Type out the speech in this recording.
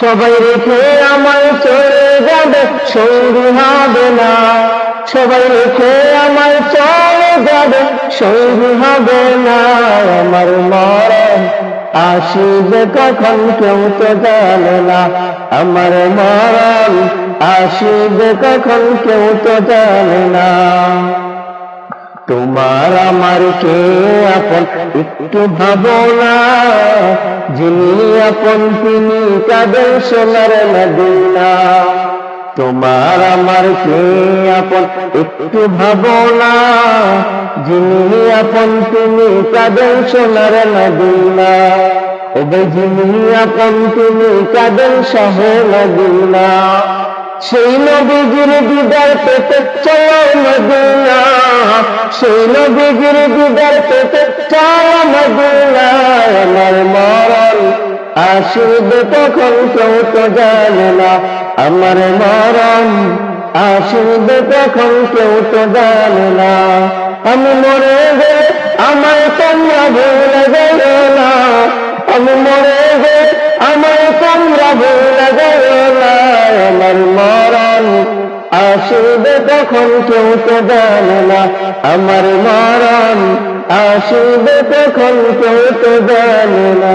সবাই রেখে আমায় চলে যাবে, সঙ্গী হবে না। সবাই রেখে আমায় চলে যাবে, সঙ্গী হবে না। আমার মরণ আসিবে কখন, কেউ তো জানে না। আমার মরণ আসিবে কখন, কেউ তো জানে না। তোমার আমার কে আপন? একটু ভাবো না, যিনি আপন তিনি কাদের সোনার মদিনা তোমার আমার কে আপন? একটু ভাবো না, যিনি আপন তিনি কাদের সোনার মদিনা ওবে যিনি আপন তিনি কাদের শহর মদিনা সেই নবীজির দিদার পেতে চলো মদিনা সেই নবীজির দিদার পেতে আমার মরণ। আসিবে তখন কেউ তো জানে না আমার মরণ। আসিবে তখন কেউ তো জানে না। আমি মরে গেলে আমায় তোমরা ভুলে গেল না। আমি মরে গেলে আমায় তোমরা ভুলে গেল না। আমার আসিবে তখন কেউ তো জানে না। আমার মরণ আসিবে তখন কেউ তো জানে না।